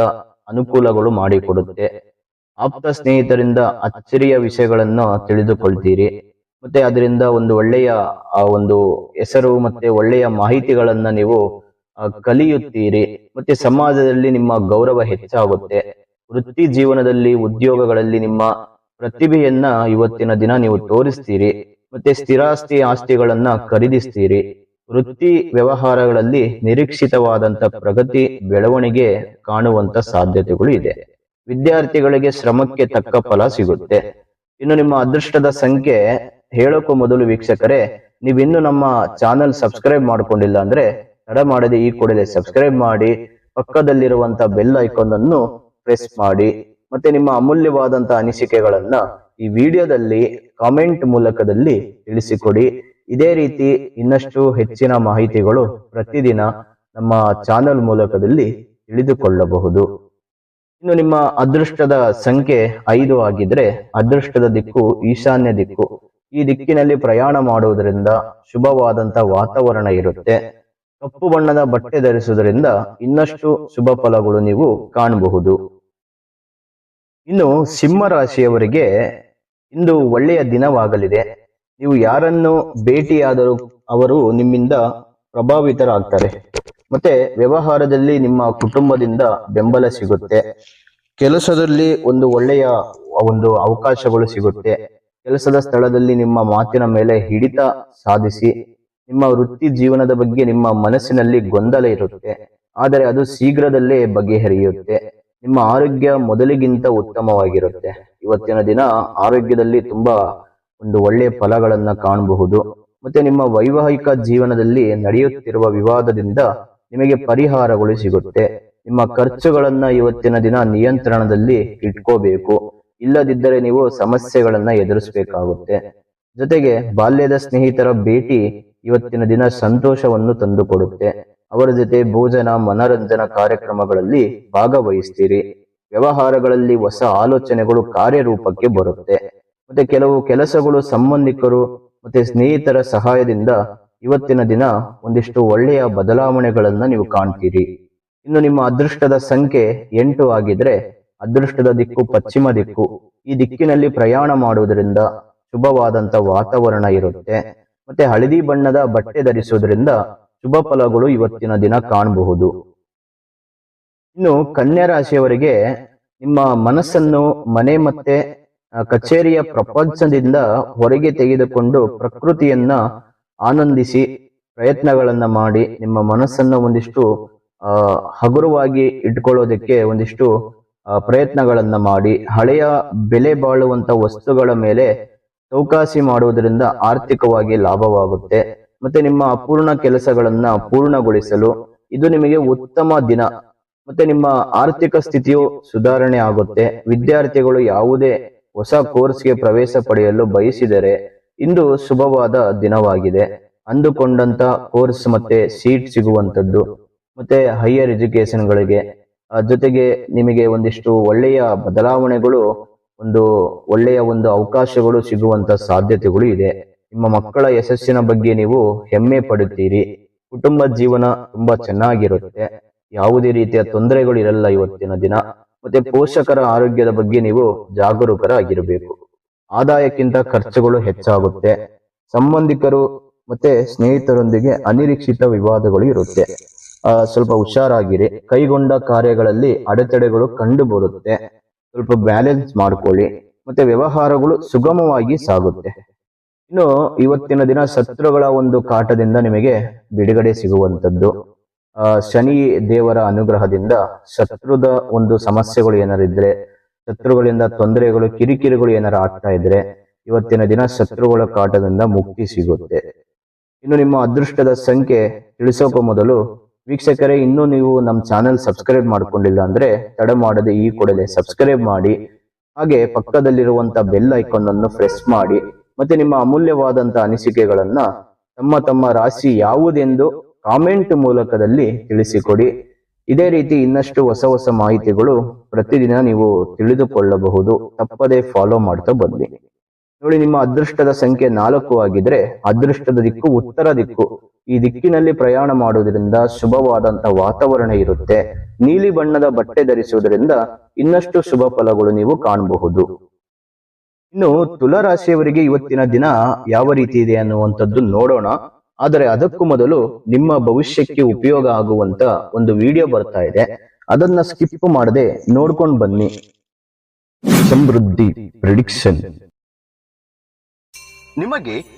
ಅನುಕೂಲಗಳು ಮಾಡಿಕೊಡುತ್ತೆ. ಆಪ್ತ ಸ್ನೇಹಿತರಿಂದ ಅಚ್ಚರಿಯ ವಿಷಯಗಳನ್ನು ತಿಳಿದುಕೊಳ್ತೀರಿ. ಮತ್ತೆ ಅದರಿಂದ ಒಂದು ಒಳ್ಳೆಯ, ಆ ಒಂದು ಹೆಸರು ಮತ್ತೆ ಒಳ್ಳೆಯ ಮಾಹಿತಿಗಳನ್ನ ನೀವು ಕಲಿಯುತ್ತೀರಿ. ಮತ್ತೆ ಸಮಾಜದಲ್ಲಿ ನಿಮ್ಮ ಗೌರವ ಹೆಚ್ಚಾಗುತ್ತೆ. ವೃತ್ತಿ ಜೀವನದಲ್ಲಿ, ಉದ್ಯೋಗಗಳಲ್ಲಿ ನಿಮ್ಮ ಪ್ರತಿಭೆಯನ್ನ ಇವತ್ತಿನ ದಿನ ನೀವು ತೋರಿಸ್ತೀರಿ. ಮತ್ತೆ ಸ್ಥಿರಾಸ್ತಿ ಆಸ್ತಿಗಳನ್ನ ಖರೀದಿಸ್ತೀರಿ. ವೃತ್ತಿ ವ್ಯವಹಾರಗಳಲ್ಲಿ ನಿರೀಕ್ಷಿತವಾದಂತ ಪ್ರಗತಿ, ಬೆಳವಣಿಗೆ ಕಾಣುವಂತ ಸಾಧ್ಯತೆಗಳು ಇದೆ. ವಿದ್ಯಾರ್ಥಿಗಳಿಗೆ ಶ್ರಮಕ್ಕೆ ತಕ್ಕ ಫಲ ಸಿಗುತ್ತೆ. ಇನ್ನು ನಿಮ್ಮ ಅದೃಷ್ಟದ ಸಂಖ್ಯೆ ಹೇಳೋಕ್ಕೂ ಮೊದಲು ವೀಕ್ಷಕರೇ, ನೀವಿನ್ನು ನಮ್ಮ ಚಾನೆಲ್ ಸಬ್ಸ್ಕ್ರೈಬ್ ಮಾಡ್ಕೊಂಡಿಲ್ಲ ಅಂದ್ರೆ ತಡ ಮಾಡದೆ ಈ ಕೂಡಲೇ ಸಬ್ಸ್ಕ್ರೈಬ್ ಮಾಡಿ, ಪಕ್ಕದಲ್ಲಿರುವಂತ ಬೆಲ್ ಐಕಾನ್ ಅನ್ನು ಪ್ರೆಸ್ ಮಾಡಿ, ಮತ್ತೆ ನಿಮ್ಮ ಅಮೂಲ್ಯವಾದಂತಹ ಅನಿಸಿಕೆಗಳನ್ನ ಈ ವಿಡಿಯೋದಲ್ಲಿ ಕಾಮೆಂಟ್ ಮೂಲಕದಲ್ಲಿ ತಿಳಿಸಿಕೊಡಿ. ಇದೇ ರೀತಿ ಇನ್ನಷ್ಟು ಹೆಚ್ಚಿನ ಮಾಹಿತಿಗಳು ಪ್ರತಿದಿನ ನಮ್ಮ ಚಾನೆಲ್ ಮೂಲಕದಲ್ಲಿ ತಿಳಿದುಕೊಳ್ಳಬಹುದು. ಇನ್ನು ನಿಮ್ಮ ಅದೃಷ್ಟದ ಸಂಖ್ಯೆ ಐದು ಆಗಿದ್ರೆ ಅದೃಷ್ಟದ ದಿಕ್ಕು, ಈಶಾನ್ಯ ದಿಕ್ಕು. ಈ ದಿಕ್ಕಿನಲ್ಲಿ ಪ್ರಯಾಣ ಮಾಡುವುದರಿಂದ ಶುಭವಾದಂತ ವಾತಾವರಣ ಇರುತ್ತೆ. ಕಪ್ಪು ಬಣ್ಣದ ಬಟ್ಟೆ ಧರಿಸುವುದರಿಂದ ಇನ್ನಷ್ಟು ಶುಭ ಫಲಗಳು ನೀವು ಕಾಣಬಹುದು. ಇನ್ನು ಸಿಂಹ ರಾಶಿಯವರಿಗೆ ಇಂದು ಒಳ್ಳೆಯ ದಿನವಾಗಲಿದೆ. ನೀವು ಯಾರನ್ನು ಭೇಟಿಯಾದರೂ ಅವರು ನಿಮ್ಮಿಂದ ಪ್ರಭಾವಿತರಾಗ್ತಾರೆ. ಮತ್ತೆ ವ್ಯವಹಾರದಲ್ಲಿ ನಿಮ್ಮ ಕುಟುಂಬದಿಂದ ಬೆಂಬಲ ಸಿಗುತ್ತೆ. ಕೆಲಸದಲ್ಲಿ ಒಂದು ಒಳ್ಳೆಯ ಒಂದು ಅವಕಾಶಗಳು ಸಿಗುತ್ತೆ. ಕೆಲಸದ ಸ್ಥಳದಲ್ಲಿ ನಿಮ್ಮ ಮಾತಿನ ಮೇಲೆ ಹಿಡಿತ ಸಾಧಿಸಿ, ನಿಮ್ಮ ವೃತ್ತಿ ಜೀವನದ ಬಗ್ಗೆ ನಿಮ್ಮ ಮನಸ್ಸಿನಲ್ಲಿ ಗೊಂದಲ ಇರುತ್ತೆ. ಆದರೆ ಅದು ಶೀಘ್ರದಲ್ಲೇ ಬಗೆಹರಿಯುತ್ತೆ. ನಿಮ್ಮ ಆರೋಗ್ಯ ಮೊದಲಿಗಿಂತ ಉತ್ತಮವಾಗಿರುತ್ತೆ. ಇವತ್ತಿನ ದಿನ ಆರೋಗ್ಯದಲ್ಲಿ ತುಂಬಾ ಒಂದು ಒಳ್ಳೆಯ ಫಲಗಳನ್ನ ಕಾಣಬಹುದು. ಮತ್ತೆ ನಿಮ್ಮ ವೈವಾಹಿಕ ಜೀವನದಲ್ಲಿ ನಡೆಯುತ್ತಿರುವ ವಿವಾದದಿಂದ ನಿಮಗೆ ಪರಿಹಾರಗಳು ಸಿಗುತ್ತೆ. ನಿಮ್ಮ ಖರ್ಚುಗಳನ್ನ ಇವತ್ತಿನ ದಿನ ನಿಯಂತ್ರಣದಲ್ಲಿ ಇಟ್ಕೋಬೇಕು. ಇಲ್ಲದಿದ್ದರೆ ನೀವು ಸಮಸ್ಯೆಗಳನ್ನ ಎದುರಿಸಬೇಕಾಗುತ್ತೆ. ಜೊತೆಗೆ ಬಾಲ್ಯದ ಸ್ನೇಹಿತರ ಭೇಟಿ ಇವತ್ತಿನ ದಿನ ಸಂತೋಷವನ್ನು ತಂದುಕೊಡುತ್ತೆ. ಅವರ ಜೊತೆ ಭೋಜನ, ಮನರಂಜನಾ ಕಾರ್ಯಕ್ರಮಗಳಲ್ಲಿ ಭಾಗವಹಿಸ್ತೀರಿ. ವ್ಯವಹಾರಗಳಲ್ಲಿ ಹೊಸ ಆಲೋಚನೆಗಳು ಕಾರ್ಯರೂಪಕ್ಕೆ ಬರುತ್ತೆ. ಮತ್ತೆ ಕೆಲವು ಕೆಲಸಗಳು ಸಂಬಂಧಿಕರು ಮತ್ತೆ ಸ್ನೇಹಿತರ ಸಹಾಯದಿಂದ ಇವತ್ತಿನ ದಿನ ಒಂದಿಷ್ಟು ಒಳ್ಳೆಯ ಬದಲಾವಣೆಗಳನ್ನ ನೀವು ಕಾಣ್ತೀರಿ. ಇನ್ನು ನಿಮ್ಮ ಅದೃಷ್ಟದ ಸಂಖ್ಯೆ ಎಂಟು ಆಗಿದ್ರೆ ಅದೃಷ್ಟದ ದಿಕ್ಕು, ಪಶ್ಚಿಮ ದಿಕ್ಕು. ಈ ದಿಕ್ಕಿನಲ್ಲಿ ಪ್ರಯಾಣ ಮಾಡುವುದರಿಂದ ಶುಭವಾದಂತ ವಾತಾವರಣ ಇರುತ್ತೆ. ಮತ್ತೆ ಹಳದಿ ಬಣ್ಣದ ಬಟ್ಟೆ ಧರಿಸುವುದರಿಂದ ಶುಭ ಫಲಗಳು ಇವತ್ತಿನ ದಿನ ಕಾಣಬಹುದು. ಇನ್ನು ಕನ್ಯಾ ರಾಶಿಯವರಿಗೆ ನಿಮ್ಮ ಮನಸ್ಸನ್ನು ಮನೆ ಮತ್ತೆ ಕಚೇರಿಯ ಪ್ರಪಂಚದಿಂದ ಹೊರಗೆ ತೆಗೆದುಕೊಂಡು ಪ್ರಕೃತಿಯನ್ನ ಆನಂದಿಸಿ ಪ್ರಯತ್ನಗಳನ್ನ ಮಾಡಿ ನಿಮ್ಮ ಮನಸ್ಸನ್ನು ಒಂದಿಷ್ಟು ಹಗುರವಾಗಿ ಇಟ್ಕೊಳ್ಳೋದಕ್ಕೆ ಒಂದಿಷ್ಟು ಪ್ರಯತ್ನಗಳನ್ನ ಮಾಡಿ ಹಳೆಯ ಬೆಲೆ ಬಾಳುವಂತ ವಸ್ತುಗಳ ಮೇಲೆ ಚೌಕಾಸಿ ಮಾಡುವುದರಿಂದ ಆರ್ಥಿಕವಾಗಿ ಲಾಭವಾಗುತ್ತೆ. ಮತ್ತೆ ನಿಮ್ಮ ಅಪೂರ್ಣ ಕೆಲಸಗಳನ್ನ ಪೂರ್ಣಗೊಳಿಸಲು ಇದು ನಿಮಗೆ ಉತ್ತಮ ದಿನ. ಮತ್ತೆ ನಿಮ್ಮ ಆರ್ಥಿಕ ಸ್ಥಿತಿಯು ಸುಧಾರಣೆ ಆಗುತ್ತೆ. ವಿದ್ಯಾರ್ಥಿಗಳು ಯಾವುದೇ ಹೊಸ ಕೋರ್ಸ್ಗೆ ಪ್ರವೇಶ ಪಡೆಯಲು ಬಯಸಿದರೆ ಇಂದು ಶುಭವಾದ ದಿನವಾಗಿದೆ. ಅಂದುಕೊಂಡಂತ ಕೋರ್ಸ್ ಮತ್ತೆ ಸೀಟ್ ಸಿಗುವಂತದ್ದು. ಮತ್ತೆ ಹೈಯರ್ ಎಜುಕೇಶನ್ಗಳಿಗೆ ಜೊತೆಗೆ ನಿಮಗೆ ಒಂದಿಷ್ಟು ಒಳ್ಳೆಯ ಬದಲಾವಣೆಗಳು, ಒಂದು ಒಳ್ಳೆಯ ಒಂದು ಅವಕಾಶಗಳು ಸಿಗುವಂತ ಸಾಧ್ಯತೆಗಳು ಇದೆ. ನಿಮ್ಮ ಮಕ್ಕಳ ಯಶಸ್ಸಿನ ಬಗ್ಗೆ ನೀವು ಹೆಮ್ಮೆ ಪಡುತ್ತೀರಿ. ಕುಟುಂಬ ಜೀವನ ತುಂಬಾ ಚೆನ್ನಾಗಿರುತ್ತೆ. ಯಾವುದೇ ರೀತಿಯ ತೊಂದರೆಗಳು ಇರಲ್ಲ ಇವತ್ತಿನ ದಿನ. ಮತ್ತೆ ಪೋಷಕರ ಆರೋಗ್ಯದ ಬಗ್ಗೆ ನೀವು ಜಾಗರೂಕರಾಗಿರಬೇಕು. ಆದಾಯಕ್ಕಿಂತ ಖರ್ಚುಗಳು ಹೆಚ್ಚಾಗುತ್ತೆ. ಸಂಬಂಧಿಕರು ಮತ್ತೆ ಸ್ನೇಹಿತರೊಂದಿಗೆ ಅನಿರೀಕ್ಷಿತ ವಿವಾದಗಳು ಇರುತ್ತೆ. ಸ್ವಲ್ಪ ಹುಷಾರಾಗಿರಿ. ಕೈಗೊಂಡ ಕಾರ್ಯಗಳಲ್ಲಿ ಅಡೆತಡೆಗಳು ಕಂಡು ಬರುತ್ತೆ ಸ್ವಲ್ಪ ಬ್ಯಾಲೆನ್ಸ್ ಮಾಡ್ಕೊಳ್ಳಿ. ಮತ್ತೆ ವ್ಯವಹಾರಗಳು ಸುಗಮವಾಗಿ ಸಾಗುತ್ತೆ. ಇನ್ನು ಇವತ್ತಿನ ದಿನ ಶತ್ರುಗಳ ಒಂದು ಕಾಟದಿಂದ ನಿಮಗೆ ಬಿಡುಗಡೆ ಸಿಗುವಂಥದ್ದು. ಶನಿ ದೇವರ ಅನುಗ್ರಹದಿಂದ ಶತ್ರುದ ಒಂದು ಸಮಸ್ಯೆಗಳು ಏನಾರು ಇದ್ರೆ, ಶತ್ರುಗಳಿಂದ ತೊಂದರೆಗಳು, ಕಿರಿಕಿರಿಗಳು ಏನಾರು ಆಗ್ತಾ ಇದ್ರೆ, ಇವತ್ತಿನ ದಿನ ಶತ್ರುಗಳ ಕಾಟದಿಂದ ಮುಕ್ತಿ ಸಿಗುತ್ತೆ. ಇನ್ನು ನಿಮ್ಮ ಅದೃಷ್ಟದ ಸಂಖ್ಯೆ ತಿಳಿಸೋಕೆ ಮೊದಲು ವೀಕ್ಷಕರೇ, ಇನ್ನೂ ನೀವು ನಮ್ಮ ಚಾನೆಲ್ ಸಬ್ಸ್ಕ್ರೈಬ್ ಮಾಡ್ಕೊಂಡಿಲ್ಲ ಅಂದ್ರೆ ತಡ ಮಾಡದೆ ಈ ಕೂಡಲೇ ಸಬ್ಸ್ಕ್ರೈಬ್ ಮಾಡಿ, ಹಾಗೆ ಪಕ್ಕದಲ್ಲಿರುವಂತ ಬೆಲ್ ಐಕಾನ್ ಅನ್ನು ಪ್ರೆಸ್ ಮಾಡಿ, ಮತ್ತೆ ನಿಮ್ಮ ಅಮೂಲ್ಯವಾದಂತ ಅನಿಸಿಕೆಗಳನ್ನ ತಮ್ಮ ತಮ್ಮ ರಾಶಿ ಯಾವುದೆಂದು ಕಾಮೆಂಟ್ ಮೂಲಕದಲ್ಲಿ ತಿಳಿಸಿಕೊಡಿ. ಇದೇ ರೀತಿ ಇನ್ನಷ್ಟು ಹೊಸ ಹೊಸ ಮಾಹಿತಿಗಳು ಪ್ರತಿದಿನ ನೀವು ತಿಳಿದುಕೊಳ್ಳಬಹುದು. ತಪ್ಪದೇ ಫಾಲೋ ಮಾಡ್ತಾ ಬನ್ನಿ. ನೋಡಿ, ನಿಮ್ಮ ಅದೃಷ್ಟದ ಸಂಖ್ಯೆ ನಾಲ್ಕು ಆಗಿದ್ರೆ, ಅದೃಷ್ಟದ ದಿಕ್ಕು ಉತ್ತರ ದಿಕ್ಕು. ಈ ದಿಕ್ಕಿನಲ್ಲಿ ಪ್ರಯಾಣ ಮಾಡುವುದರಿಂದ ಶುಭವಾದಂತ ವಾತಾವರಣ ಇರುತ್ತೆ. ನೀಲಿ ಬಣ್ಣದ ಬಟ್ಟೆ ಧರಿಸುವುದರಿಂದ ಇನ್ನಷ್ಟು ಶುಭ ಫಲಗಳು ನೀವು ಕಾಣಬಹುದು. ಇನ್ನು ತುಲಾರಾಶಿಯವರಿಗೆ ಇವತ್ತಿನ ದಿನ ಯಾವ ರೀತಿ ಇದೆ ಅನ್ನುವಂಥದ್ದು ನೋಡೋಣ. ಆದರೆ ಅದಕ್ಕೂ ಮೊದಲು ನಿಮ್ಮ ಭವಿಷ್ಯಕ್ಕೆ ಉಪಯೋಗ ಆಗುವಂತ ಒಂದು ವಿಡಿಯೋ ಬರ್ತಾ ಇದೆ. ಅದನ್ನ ಸ್ಕಿಪ್ ಮಾಡದೆ ನೋಡ್ಕೊಂಡು ಬನ್ನಿ. ಸಮೃದ್ಧಿ ಪ್ರಿಡಿಕ್ಷನ್. ನಿಮಗೆ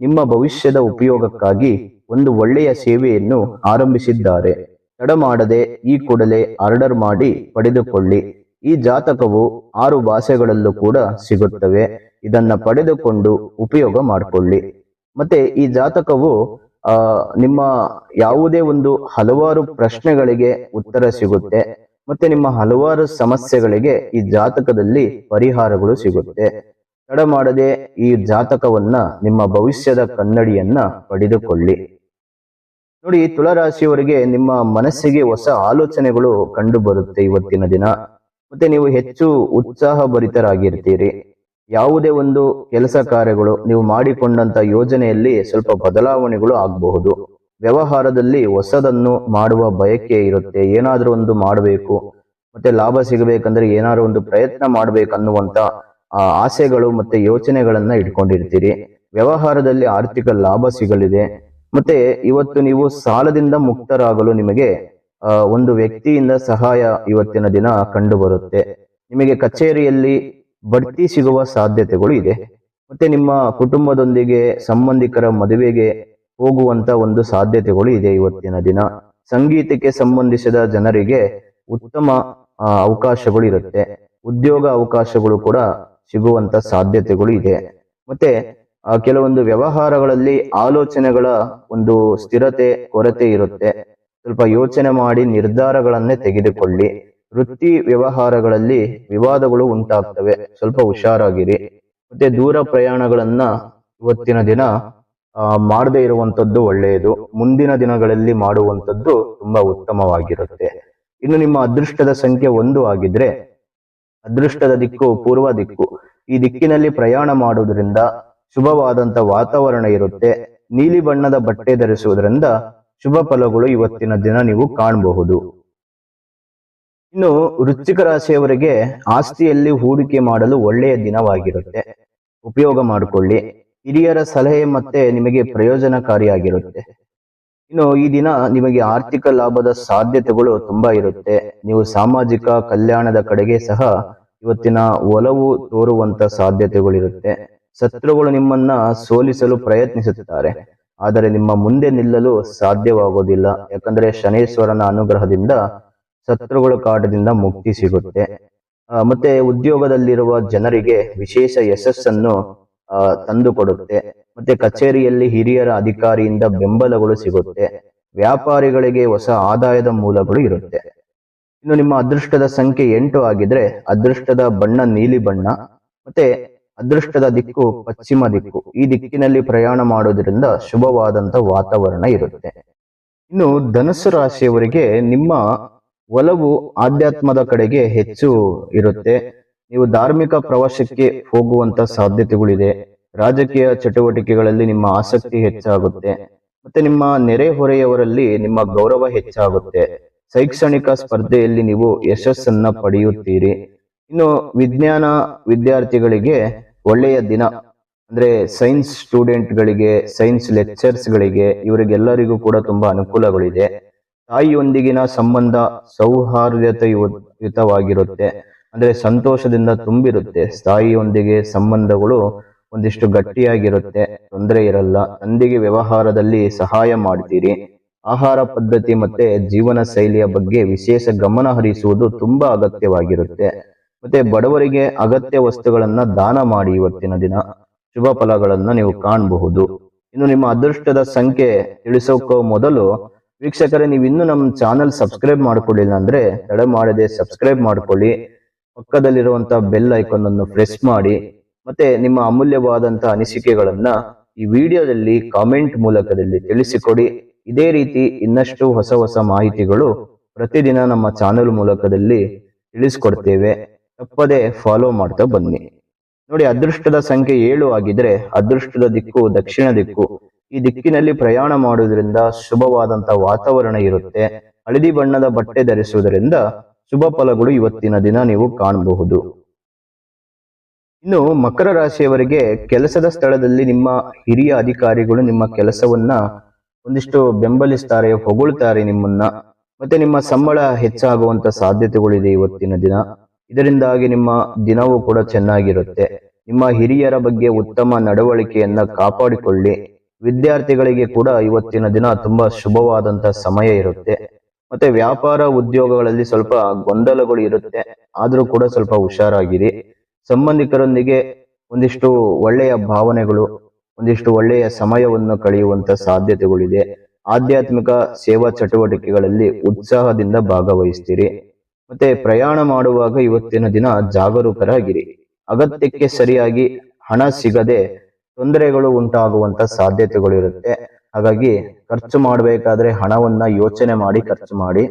ನಿಮ್ಮ ಭವಿಷ್ಯದ ಉಪಯೋಗಕ್ಕಾಗಿ ಒಂದು ಒಳ್ಳೆಯ ಸೇವೆಯನ್ನು ಆರಂಭಿಸಿದ್ದಾರೆ. ತಡ ಮಾಡದೆ ಈ ಕೂಡಲೇ ಆರ್ಡರ್ ಮಾಡಿ ಪಡೆದುಕೊಳ್ಳಿ. ಈ ಜಾತಕವು ಆರು ಭಾಷೆಗಳಲ್ಲೂ ಕೂಡ ಸಿಗುತ್ತವೆ. ಇದನ್ನ ಪಡೆದುಕೊಂಡು ಉಪಯೋಗ ಮಾಡಿಕೊಳ್ಳಿ. ಮತ್ತೆ ಈ ಜಾತಕವು ನಿಮ್ಮ ಯಾವುದೇ ಒಂದು ಹಲವಾರು ಪ್ರಶ್ನೆಗಳಿಗೆ ಉತ್ತರ ಸಿಗುತ್ತೆ. ಮತ್ತೆ ನಿಮ್ಮ ಹಲವಾರು ಸಮಸ್ಯೆಗಳಿಗೆ ಈ ಜಾತಕದಲ್ಲಿ ಪರಿಹಾರಗಳು ಸಿಗುತ್ತೆ. ತಡ ಮಾಡದೆ ಈ ಜಾತಕವನ್ನ ನಿಮ್ಮ ಭವಿಷ್ಯದ ಕನ್ನಡಿಯನ್ನ ಪಡೆದುಕೊಳ್ಳಿ. ನೋಡಿ ತುಳರಾಶಿಯವರಿಗೆ ನಿಮ್ಮ ಮನಸ್ಸಿಗೆ ಹೊಸ ಆಲೋಚನೆಗಳು ಕಂಡು ಬರುತ್ತೆ ಇವತ್ತಿನ ದಿನ. ಮತ್ತೆ ನೀವು ಹೆಚ್ಚು ಉತ್ಸಾಹ ಭರಿತರಾಗಿರ್ತೀರಿ ಯಾವುದೇ ಒಂದು ಕೆಲಸ ಕಾರ್ಯಗಳು, ನೀವು ಮಾಡಿಕೊಂಡಂತ ಯೋಜನೆಯಲ್ಲಿ ಸ್ವಲ್ಪ ಬದಲಾವಣೆಗಳು ಆಗಬಹುದು. ವ್ಯವಹಾರದಲ್ಲಿ ಹೊಸದನ್ನು ಮಾಡುವ ಬಯಕೆ ಇರುತ್ತೆ. ಏನಾದ್ರೂ ಒಂದು ಮಾಡಬೇಕು. ಮತ್ತೆ ಲಾಭ ಸಿಗಬೇಕಂದ್ರೆ ಏನಾದ್ರು ಒಂದು ಪ್ರಯತ್ನ ಮಾಡ್ಬೇಕನ್ನುವಂತ ಆಸೆಗಳು ಮತ್ತೆ ಯೋಚನೆಗಳನ್ನ ಇಟ್ಕೊಂಡಿರ್ತೀರಿ. ವ್ಯವಹಾರದಲ್ಲಿ ಆರ್ಥಿಕ ಲಾಭ ಸಿಗಲಿದೆ. ಮತ್ತೆ ಇವತ್ತು ನೀವು ಸಾಲದಿಂದ ಮುಕ್ತರಾಗಲು ನಿಮಗೆ ಒಂದು ವ್ಯಕ್ತಿಯಿಂದ ಸಹಾಯ ಇವತ್ತಿನ ದಿನ ಕಂಡು ಬರುತ್ತೆ ನಿಮಗೆ ಕಚೇರಿಯಲ್ಲಿ ಬಡ್ತಿ ಸಿಗುವ ಸಾಧ್ಯತೆಗಳು ಇದೆ. ಮತ್ತೆ ನಿಮ್ಮ ಕುಟುಂಬದೊಂದಿಗೆ ಸಂಬಂಧಿಕರ ಮದುವೆಗೆ ಹೋಗುವಂತ ಒಂದು ಸಾಧ್ಯತೆಗಳು ಇದೆ ಇವತ್ತಿನ ದಿನ. ಸಂಗೀತಕ್ಕೆ ಸಂಬಂಧಿಸಿದ ಜನರಿಗೆ ಉತ್ತಮ ಅವಕಾಶಗಳು ಇರುತ್ತೆ. ಉದ್ಯೋಗ ಅವಕಾಶಗಳು ಕೂಡ ಸಿಗುವಂತ ಸಾಧ್ಯತೆಗಳು ಇದೆ. ಮತ್ತೆ ಕೆಲವೊಂದು ವ್ಯವಹಾರಗಳಲ್ಲಿ ಆಲೋಚನೆಗಳ ಒಂದು ಸ್ಥಿರತೆ, ಕೊರತೆ ಇರುತ್ತೆ. ಸ್ವಲ್ಪ ಯೋಚನೆ ಮಾಡಿ ನಿರ್ಧಾರಗಳನ್ನೇ ತೆಗೆದುಕೊಳ್ಳಿ. ವೃತ್ತಿ ವ್ಯವಹಾರಗಳಲ್ಲಿ ವಿವಾದಗಳು ಉಂಟಾಗ್ತವೆ. ಸ್ವಲ್ಪ ಹುಷಾರಾಗಿರಿ. ಮತ್ತೆ ದೂರ ಪ್ರಯಾಣಗಳನ್ನ ಇವತ್ತಿನ ದಿನ ಮಾಡದೇ ಇರುವಂತದ್ದು ಒಳ್ಳೆಯದು. ಮುಂದಿನ ದಿನಗಳಲ್ಲಿ ಮಾಡುವಂತದ್ದು ತುಂಬಾ ಉತ್ತಮವಾಗಿರುತ್ತೆ. ಇನ್ನು ನಿಮ್ಮ ಅದೃಷ್ಟದ ಸಂಖ್ಯೆ ಒಂದು ಆಗಿದ್ರೆ ಅದೃಷ್ಟದ ದಿಕ್ಕು, ಪೂರ್ವ ದಿಕ್ಕು. ಈ ದಿಕ್ಕಿನಲ್ಲಿ ಪ್ರಯಾಣ ಮಾಡುವುದರಿಂದ ಶುಭವಾದಂತ ವಾತಾವರಣ ಇರುತ್ತೆ. ನೀಲಿ ಬಣ್ಣದ ಬಟ್ಟೆ ಧರಿಸುವುದರಿಂದ ಶುಭ ಫಲಗಳು ಇವತ್ತಿನ ದಿನ ನೀವು ಕಾಣಬಹುದು. ಇನ್ನು ವೃಶ್ಚಿಕ ರಾಶಿಯವರಿಗೆ ಆಸ್ತಿಯಲ್ಲಿ ಹೂಡಿಕೆ ಮಾಡಲು ಒಳ್ಳೆಯ ದಿನವಾಗಿರುತ್ತೆ. ಉಪಯೋಗ ಮಾಡಿಕೊಳ್ಳಿ. ಹಿರಿಯರ ಸಲಹೆ ಮತ್ತೆ ನಿಮಗೆ ಪ್ರಯೋಜನಕಾರಿಯಾಗಿರುತ್ತೆ. ಇನ್ನು ಈ ದಿನ ನಿಮಗೆ ಆರ್ಥಿಕ ಲಾಭದ ಸಾಧ್ಯತೆಗಳು ತುಂಬಾ ಇರುತ್ತೆ. ನೀವು ಸಾಮಾಜಿಕ ಕಲ್ಯಾಣದ ಕಡೆಗೆ ಸಹ ಇವತ್ತಿನ ಒಲವು ತೋರುವಂತ ಸಾಧ್ಯತೆಗಳಿರುತ್ತೆ. ಶತ್ರುಗಳು ನಿಮ್ಮನ್ನ ಸೋಲಿಸಲು ಪ್ರಯತ್ನಿಸುತ್ತಾರೆ. ಆದರೆ ನಿಮ್ಮ ಮುಂದೆ ನಿಲ್ಲಲು ಸಾಧ್ಯವಾಗೋದಿಲ್ಲ. ಯಾಕಂದ್ರೆ ಶನೇಶ್ವರನ ಅನುಗ್ರಹದಿಂದ ಶತ್ರುಗಳ ಕಾಟದಿಂದ ಮುಕ್ತಿ ಸಿಗುತ್ತೆ. ಮತ್ತೆ ಉದ್ಯೋಗದಲ್ಲಿರುವ ಜನರಿಗೆ ವಿಶೇಷ ಯಶಸ್ಸನ್ನು ತಂದುಕೊಡುತ್ತೆ. ಮತ್ತೆ ಕಚೇರಿಯಲ್ಲಿ ಹಿರಿಯರ ಅಧಿಕಾರಿಯಿಂದ ಬೆಂಬಲಗಳು ಸಿಗುತ್ತೆ. ವ್ಯಾಪಾರಿಗಳಿಗೆ ಹೊಸ ಆದಾಯದ ಮೂಲಗಳು ಇರುತ್ತೆ. ಇನ್ನು ನಿಮ್ಮ ಅದೃಷ್ಟದ ಸಂಖ್ಯೆ ಎಂಟು ಆಗಿದ್ರೆ ಅದೃಷ್ಟದ ಬಣ್ಣ ನೀಲಿ ಬಣ್ಣ, ಮತ್ತೆ ಅದೃಷ್ಟದ ದಿಕ್ಕು ಪಶ್ಚಿಮ ದಿಕ್ಕು. ಈ ದಿಕ್ಕಿನಲ್ಲಿ ಪ್ರಯಾಣ ಮಾಡೋದ್ರಿಂದ ಶುಭವಾದಂತ ವಾತಾವರಣ ಇರುತ್ತೆ. ಇನ್ನು ಧನುಸು ರಾಶಿಯವರಿಗೆ ನಿಮ್ಮ ಒಲವು ಆಧ್ಯಾತ್ಮದ ಕಡೆಗೆ ಹೆಚ್ಚು ಇರುತ್ತೆ. ನೀವು ಧಾರ್ಮಿಕ ಪ್ರವಾಸಕ್ಕೆ ಹೋಗುವಂತ ಸಾಧ್ಯತೆಗಳಿದೆ. ರಾಜಕೀಯ ಚಟುವಟಿಕೆಗಳಲ್ಲಿ ನಿಮ್ಮ ಆಸಕ್ತಿ ಹೆಚ್ಚಾಗುತ್ತೆ. ಮತ್ತೆ ನಿಮ್ಮ ನೆರೆಹೊರೆಯವರಲ್ಲಿ ನಿಮ್ಮ ಗೌರವ ಹೆಚ್ಚಾಗುತ್ತೆ. ಶೈಕ್ಷಣಿಕ ಸ್ಪರ್ಧೆಯಲ್ಲಿ ನೀವು ಯಶಸ್ಸನ್ನ ಪಡೆಯುತ್ತೀರಿ. ಇನ್ನು ವಿಜ್ಞಾನ ವಿದ್ಯಾರ್ಥಿಗಳಿಗೆ ಒಳ್ಳೆಯ ದಿನ, ಅಂದ್ರೆ ಸೈನ್ಸ್ ಸ್ಟೂಡೆಂಟ್ಗಳಿಗೆ, ಸೈನ್ಸ್ ಲೆಕ್ಚರ್ಸ್ಗಳಿಗೆ ಇವರಿಗೆಲ್ಲರಿಗೂ ಕೂಡ ತುಂಬಾ ಅನುಕೂಲಗಳಿದೆ. ತಾಯಿಯೊಂದಿಗಿನ ಸಂಬಂಧ ಸೌಹಾರ್ದತೆಯುತವಾಗಿರುತ್ತೆ ಅಂದ್ರೆ ಸಂತೋಷದಿಂದ ತುಂಬಿರುತ್ತೆ. ತಾಯಿಯೊಂದಿಗೆ ಸಂಬಂಧಗಳು ಒಂದಿಷ್ಟು ಗಟ್ಟಿಯಾಗಿರುತ್ತೆ, ತೊಂದರೆ ಇರಲ್ಲ. ತಂದೆಗೆ ವ್ಯವಹಾರದಲ್ಲಿ ಸಹಾಯ ಮಾಡ್ತೀರಿ. ಆಹಾರ ಪದ್ಧತಿ ಮತ್ತೆ ಜೀವನ ಶೈಲಿಯ ಬಗ್ಗೆ ವಿಶೇಷ ಗಮನ ಹರಿಸುವುದು ತುಂಬಾ ಅಗತ್ಯವಾಗಿರುತ್ತೆ. ಮತ್ತೆ ಬಡವರಿಗೆ ಅಗತ್ಯ ವಸ್ತುಗಳನ್ನ ದಾನ ಮಾಡಿ ಇವತ್ತಿನ ದಿನ. ಶುಭ ಫಲಗಳನ್ನ ನೀವು ಕಾಣಬಹುದು. ಇನ್ನು ನಿಮ್ಮ ಅದೃಷ್ಟದ ಸಂಖ್ಯೆ ತಿಳಿಸೋಕೋ ಮೊದಲು ವೀಕ್ಷಕರೇ ನೀವು ಇನ್ನೂ ನಮ್ಮ ಚಾನಲ್ ಸಬ್ಸ್ಕ್ರೈಬ್ ಮಾಡ್ಕೊಳ್ಳಿಲ್ಲ ಅಂದ್ರೆ ತಡೆ ಮಾಡದೆ ಸಬ್ಸ್ಕ್ರೈಬ್ ಮಾಡ್ಕೊಳ್ಳಿ. ಪಕ್ಕದಲ್ಲಿರುವಂತಹ ಬೆಲ್ ಐಕಾನ್ ಅನ್ನು ಪ್ರೆಸ್ ಮಾಡಿ. ಮತ್ತೆ ನಿಮ್ಮ ಅಮೂಲ್ಯವಾದಂತ ಅನಿಸಿಕೆಗಳನ್ನ ಈ ವಿಡಿಯೋದಲ್ಲಿ ಕಾಮೆಂಟ್ ಮೂಲಕದಲ್ಲಿ ತಿಳಿಸಿಕೊಡಿ. ಇದೇ ರೀತಿ ಇನ್ನಷ್ಟು ಹೊಸ ಹೊಸ ಮಾಹಿತಿಗಳು ಪ್ರತಿದಿನ ನಮ್ಮ ಚಾನೆಲ್ ಮೂಲಕದಲ್ಲಿ ತಿಳಿಸ್ಕೊಡ್ತೇವೆ. ತಪ್ಪದೆ ಫಾಲೋ ಮಾಡ್ತಾ ಬನ್ನಿ. ನೋಡಿ, ಅದೃಷ್ಟದ ಸಂಖ್ಯೆ ಏಳು ಆಗಿದ್ರೆ ಅದೃಷ್ಟದ ದಿಕ್ಕು ದಕ್ಷಿಣ ದಿಕ್ಕು. ಈ ದಿಕ್ಕಿನಲ್ಲಿ ಪ್ರಯಾಣ ಮಾಡುವುದರಿಂದ ಶುಭವಾದಂತ ವಾತಾವರಣ ಇರುತ್ತೆ. ಹಳದಿ ಬಣ್ಣದ ಬಟ್ಟೆ ಧರಿಸುವುದರಿಂದ ಶುಭ ಫಲಗಳು ಇವತ್ತಿನ ದಿನ ನೀವು ಕಾಣಬಹುದು. ಇನ್ನು ಮಕರ ರಾಶಿಯವರಿಗೆ ಕೆಲಸದ ಸ್ಥಳದಲ್ಲಿ ನಿಮ್ಮ ಹಿರಿಯ ಅಧಿಕಾರಿಗಳು ನಿಮ್ಮ ಕೆಲಸವನ್ನ ಒಂದಿಷ್ಟು ಬೆಂಬಲಿಸ್ತಾರೆ, ಹೊಗಳ್ತಾರೆ ನಿಮ್ಮನ್ನ. ಮತ್ತೆ ನಿಮ್ಮ ಸಂಬಳ ಹೆಚ್ಚಾಗುವಂತ ಸಾಧ್ಯತೆಗಳಿದೆ ಇವತ್ತಿನ ದಿನ. ಇದರಿಂದಾಗಿ ನಿಮ್ಮ ದಿನವೂ ಕೂಡ ಚೆನ್ನಾಗಿರುತ್ತೆ. ನಿಮ್ಮ ಹಿರಿಯರ ಬಗ್ಗೆ ಉತ್ತಮ ನಡವಳಿಕೆಯನ್ನ ಕಾಪಾಡಿಕೊಳ್ಳಿ. ವಿದ್ಯಾರ್ಥಿಗಳಿಗೆ ಕೂಡ ಇವತ್ತಿನ ದಿನ ತುಂಬಾ ಶುಭವಾದಂತ ಸಮಯ ಇರುತ್ತೆ. ಮತ್ತೆ ವ್ಯಾಪಾರ ಉದ್ಯೋಗಗಳಲ್ಲಿ ಸ್ವಲ್ಪ ಗೊಂದಲಗಳು ಇರುತ್ತೆ. ಆದ್ರೂ ಕೂಡ ಸ್ವಲ್ಪ ಹುಷಾರಾಗಿರಿ. ಸಂಬಂಧಿಕರೊಂದಿಗೆ ಒಂದಿಷ್ಟು ಒಳ್ಳೆಯ ಭಾವನೆಗಳು, ಒಂದಿಷ್ಟು ಒಳ್ಳೆಯ ಸಮಯವನ್ನು ಕಳೆಯುವಂತ ಸಾಧ್ಯತೆಗಳಿದೆ. ಆಧ್ಯಾತ್ಮಿಕ ಸೇವಾ ಚಟುವಟಿಕೆಗಳಲ್ಲಿ ಉತ್ಸಾಹದಿಂದ ಭಾಗವಹಿಸ್ತೀರಿ. ಮತ್ತೆ ಪ್ರಯಾಣ ಮಾಡುವಾಗ ಇವತ್ತಿನ ದಿನ ಜಾಗರೂಕರಾಗಿರಿ. ಅಗತ್ಯಕ್ಕೆ ಸರಿಯಾಗಿ ಹಣ ಸಿಗದೆ ತೊಂದರೆಗಳು ಉಂಟಾಗುವಂತ ಸಾಧ್ಯತೆಗಳು ಇರುತ್ತೆ ಹಾಗಾಗಿ ಖರ್ಚು ಮಾಡಬೇಕಾದ್ರೆ ಹಣವನ್ನ ಯೋಚನೆ ಮಾಡಿ, ಖರ್ಚು ಮಾಡಿ.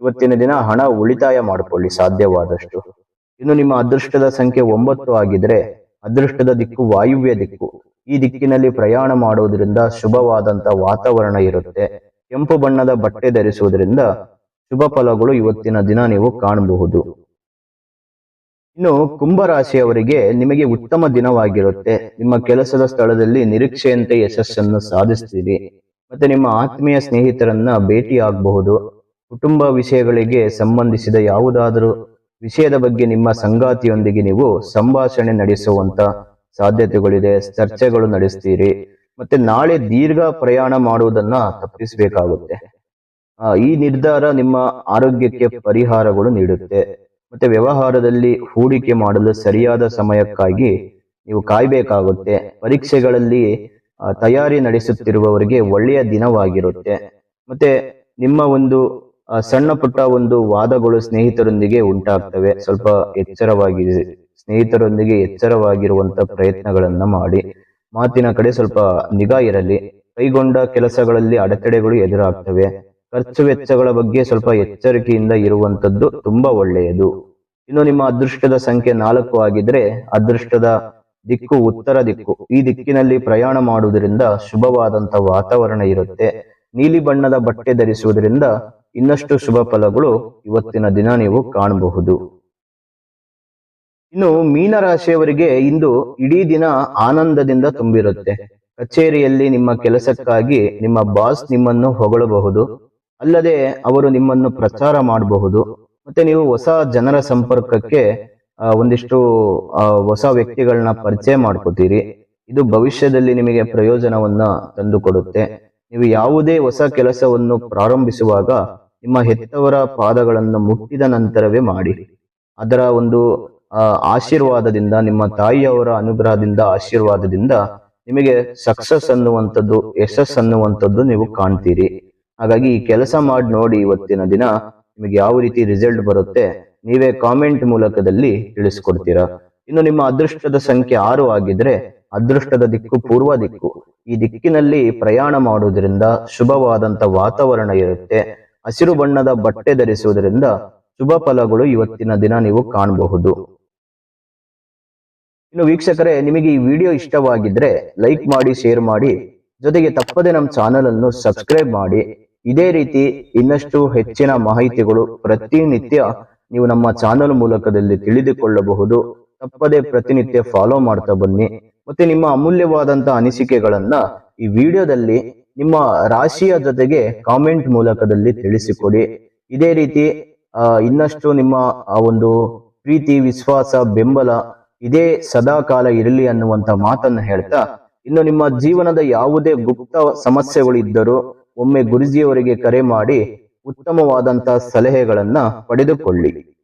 ಇವತ್ತಿನ ದಿನ ಹಣ ಉಳಿತಾಯ ಮಾಡಿಕೊಳ್ಳಿ, ಸಾಧ್ಯವಾದಷ್ಟು. ಇನ್ನು ನಿಮ್ಮ ಅದೃಷ್ಟದ ಸಂಖ್ಯೆ ಒಂಬತ್ತು ಆಗಿದ್ರೆ ಅದೃಷ್ಟದ ದಿಕ್ಕು ವಾಯುವ್ಯ ದಿಕ್ಕು. ಈ ದಿಕ್ಕಿನಲ್ಲಿ ಪ್ರಯಾಣ ಮಾಡುವುದರಿಂದ ಶುಭವಾದಂತ ವಾತಾವರಣ ಇರುತ್ತೆ. ಕೆಂಪು ಬಣ್ಣದ ಬಟ್ಟೆ ಧರಿಸುವುದರಿಂದ ಶುಭ ಫಲಗಳು ಇವತ್ತಿನ ದಿನ ನೀವು ಕಾಣಬಹುದು. ಇನ್ನು ಕುಂಭರಾಶಿಯವರಿಗೆ ನಿಮಗೆ ಉತ್ತಮ ದಿನವಾಗಿರುತ್ತೆ. ನಿಮ್ಮ ಕೆಲಸದ ಸ್ಥಳದಲ್ಲಿ ನಿರೀಕ್ಷೆಯಂತೆ ಯಶಸ್ಸನ್ನು ಸಾಧಿಸ್ತೀರಿ. ಮತ್ತೆ ನಿಮ್ಮ ಆತ್ಮೀಯ ಸ್ನೇಹಿತರನ್ನ ಭೇಟಿ ಆಗಬಹುದು ಕುಟುಂಬ ವಿಷಯಗಳಿಗೆ ಸಂಬಂಧಿಸಿದ ಯಾವುದಾದರೂ ವಿಷಯದ ಬಗ್ಗೆ ನಿಮ್ಮ ಸಂಗಾತಿಯೊಂದಿಗೆ ನೀವು ಸಂಭಾಷಣೆ ನಡೆಸುವಂತ ಸಾಧ್ಯತೆಗಳಿದೆ, ಚರ್ಚೆಗಳು ನಡೆಸ್ತೀರಿ, ಮತ್ತೆ ನಾಳೆ ದೀರ್ಘ ಪ್ರಯಾಣ ಮಾಡುವುದನ್ನ ತಪ್ಪಿಸಬೇಕಾಗುತ್ತೆ. ಈ ನಿರ್ಧಾರ ನಿಮ್ಮ ಆರೋಗ್ಯಕ್ಕೆ ಪರಿಹಾರಗಳು ನೀಡುತ್ತೆ. ಮತ್ತೆ ವ್ಯವಹಾರದಲ್ಲಿ ಹೂಡಿಕೆ ಮಾಡಲು ಸರಿಯಾದ ಸಮಯಕ್ಕಾಗಿ ನೀವು ಕಾಯ್ಬೇಕಾಗುತ್ತೆ. ಪರೀಕ್ಷೆಗಳಲ್ಲಿ ತಯಾರಿ ನಡೆಸುತ್ತಿರುವವರಿಗೆ ಒಳ್ಳೆಯ ದಿನವಾಗಿರುತ್ತೆ. ಮತ್ತೆ ನಿಮ್ಮ ಒಂದು ಸಣ್ಣ ಪುಟ್ಟ ಒಂದು ವಾದಗಳು ಸ್ನೇಹಿತರೊಂದಿಗೆ ಉಂಟಾಗ್ತವೆ. ಸ್ವಲ್ಪ ಎಚ್ಚರವಾಗಿ ಸ್ನೇಹಿತರೊಂದಿಗೆ ಎಚ್ಚರವಾಗಿರುವಂತ ಪ್ರಯತ್ನಗಳನ್ನ ಮಾಡಿ. ಮಾತಿನ ಕಡೆ ಸ್ವಲ್ಪ ನಿಗಾ ಇರಲಿ. ಕೈಗೊಂಡ ಕೆಲಸಗಳಲ್ಲಿ ಅಡೆತಡೆಗಳು ಎದುರಾಗ್ತವೆ. ಖರ್ಚು ವೆಚ್ಚಗಳ ಬಗ್ಗೆ ಸ್ವಲ್ಪ ಎಚ್ಚರಿಕೆಯಿಂದ ಇರುವಂತದ್ದು ತುಂಬಾ ಒಳ್ಳೆಯದು. ಇನ್ನು ನಿಮ್ಮ ಅದೃಷ್ಟದ ಸಂಖ್ಯೆ ನಾಲ್ಕು ಆಗಿದ್ರೆ ಅದೃಷ್ಟದ ದಿಕ್ಕು ಉತ್ತರ ದಿಕ್ಕು. ಈ ದಿಕ್ಕಿನಲ್ಲಿ ಪ್ರಯಾಣ ಮಾಡುವುದರಿಂದ ಶುಭವಾದಂತ ವಾತಾವರಣ ಇರುತ್ತೆ. ನೀಲಿ ಬಣ್ಣದ ಬಟ್ಟೆ ಧರಿಸುವುದರಿಂದ ಇನ್ನಷ್ಟು ಶುಭ ಫಲಗಳು ಇವತ್ತಿನ ದಿನ ನೀವು ಕಾಣಬಹುದು. ಇನ್ನು ಮೀನರಾಶಿಯವರಿಗೆ ಇಂದು ಇಡೀ ದಿನ ಆನಂದದಿಂದ ತುಂಬಿರುತ್ತೆ. ಕಚೇರಿಯಲ್ಲಿ ನಿಮ್ಮ ಕೆಲಸಕ್ಕಾಗಿ ನಿಮ್ಮ ಬಾಸ್ ನಿಮ್ಮನ್ನು ಹೊಗಳಬಹುದು. ಅಲ್ಲದೆ ಅವರು ನಿಮ್ಮನ್ನು ಪ್ರಚಾರ ಮಾಡಬಹುದು. ಮತ್ತೆ ನೀವು ಹೊಸ ಜನರ ಸಂಪರ್ಕಕ್ಕೆ ಒಂದಿಷ್ಟು ಹೊಸ ವ್ಯಕ್ತಿಗಳನ್ನ ಪರಿಚಯ ಮಾಡ್ಕೋತೀರಿ. ಇದು ಭವಿಷ್ಯದಲ್ಲಿ ನಿಮಗೆ ಪ್ರಯೋಜನವನ್ನ ತಂದುಕೊಡುತ್ತೆ. ನೀವು ಯಾವುದೇ ಹೊಸ ಕೆಲಸವನ್ನು ಪ್ರಾರಂಭಿಸುವಾಗ ನಿಮ್ಮ ಹೆತ್ತವರ ಪಾದಗಳನ್ನು ಮುಟ್ಟಿದ ನಂತರವೇ ಮಾಡಿ. ಅದರ ಒಂದು ಆಶೀರ್ವಾದದಿಂದ, ನಿಮ್ಮ ತಾಯಿಯವರ ಅನುಗ್ರಹದಿಂದ, ಆಶೀರ್ವಾದದಿಂದ ನಿಮಗೆ ಸಕ್ಸಸ್ ಅನ್ನುವಂಥದ್ದು, ಯಶಸ್ ಅನ್ನುವಂಥದ್ದು ನೀವು ಕಾಣ್ತೀರಿ. ಹಾಗಾಗಿ ಈ ಕೆಲಸ ಮಾಡಿ ನೋಡಿ ಇವತ್ತಿನ ದಿನ ನಿಮಗೆ ಯಾವ ರೀತಿ ರಿಸಲ್ಟ್ ಬರುತ್ತೆ ನೀವೇ ಕಾಮೆಂಟ್ ಮೂಲಕದಲ್ಲಿ ತಿಳಿಸ್ಕೊಡ್ತೀರಾ. ಇನ್ನು ನಿಮ್ಮ ಅದೃಷ್ಟದ ಸಂಖ್ಯೆ ಆರು ಆಗಿದ್ರೆ ಅದೃಷ್ಟದ ದಿಕ್ಕು ಪೂರ್ವ ದಿಕ್ಕು. ಈ ದಿಕ್ಕಿನಲ್ಲಿ ಪ್ರಯಾಣ ಮಾಡುವುದರಿಂದ ಶುಭವಾದಂತ ವಾತಾವರಣ ಇರುತ್ತೆ. ಹಸಿರು ಬಣ್ಣದ ಬಟ್ಟೆ ಧರಿಸುವುದರಿಂದ ಶುಭ ಫಲಗಳು ಇವತ್ತಿನ ದಿನ ನೀವು ಕಾಣಬಹುದು. ಇನ್ನು ವೀಕ್ಷಕರೇ, ನಿಮಗೆ ಈ ವಿಡಿಯೋ ಇಷ್ಟವಾಗಿದ್ರೆ ಲೈಕ್ ಮಾಡಿ, ಶೇರ್ ಮಾಡಿ. ಜೊತೆಗೆ ತಪ್ಪದೆ ನಮ್ಮ ಚಾನೆಲ್ ಅನ್ನು ಸಬ್ಸ್ಕ್ರೈಬ್ ಮಾಡಿ. ಇದೇ ರೀತಿ ಇನ್ನಷ್ಟು ಹೆಚ್ಚಿನ ಮಾಹಿತಿಗಳು ಪ್ರತಿನಿತ್ಯ ನೀವು ನಮ್ಮ ಚಾನೆಲ್ ಮೂಲಕದಲ್ಲಿ ತಿಳಿದುಕೊಳ್ಳಬಹುದು. ತಪ್ಪದೆ ಪ್ರತಿನಿತ್ಯ ಫಾಲೋ ಮಾಡ್ತಾ ಬನ್ನಿ. ಮತ್ತೆ ನಿಮ್ಮ ಅಮೂಲ್ಯವಾದಂತ ಅನಿಸಿಕೆಗಳನ್ನ ಈ ವಿಡಿಯೋದಲ್ಲಿ ನಿಮ್ಮ ರಾಶಿಯ ಜೊತೆಗೆ ಕಾಮೆಂಟ್ ಮೂಲಕದಲ್ಲಿ ತಿಳಿಸಿಕೊಡಿ. ಇದೇ ರೀತಿ ಇನ್ನಷ್ಟು ನಿಮ್ಮ, ಆ, ಒಂದು ಪ್ರೀತಿ, ವಿಶ್ವಾಸ, ಬೆಂಬಲ ಇದೇ ಸದಾಕಾಲ ಇರಲಿ ಅನ್ನುವಂತ ಮಾತನ್ನ ಹೇಳ್ತಾ, ಇನ್ನು ನಿಮ್ಮ ಜೀವನದ ಯಾವುದೇ ಗುಪ್ತ ಸಮಸ್ಯೆಗಳು ಇದ್ದರೂ ಒಮ್ಮೆ ಗುರುಜಿಯವರಿಗೆ ಕರೆ ಮಾಡಿ ಉತ್ತಮವಾದಂತಹ ಸಲಹೆಗಳನ್ನ ಪಡೆದುಕೊಳ್ಳಿ.